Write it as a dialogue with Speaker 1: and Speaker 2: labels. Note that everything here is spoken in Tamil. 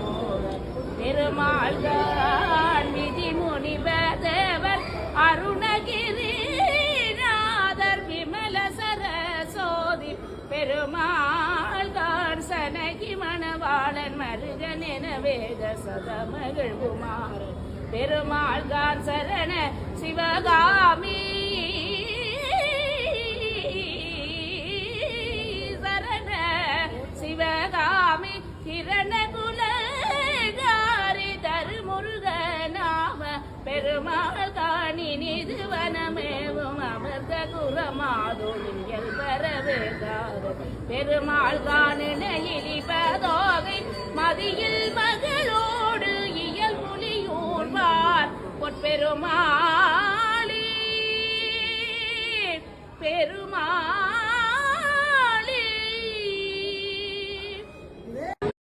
Speaker 1: மோக பெருமாள்கான் விதி முனிவதேவர். அருணகிரிநாதர் விமல சரசோதி பெருமாள்கான் சனகி மணவாளன் மருகன் என வேத சதமகள் குமாரன். பெருமாள்கான் சரண சிவகாமி பெருமாள் காணி நிது வனமேவும் அமிர்த குரமாதொழியல் பெறவேதாத பெருமாள் காணினையிலிபதோகை மதியில் மகளோடு இயல் புலியூர்வார் பொற்பெருமாளி பெருமாள்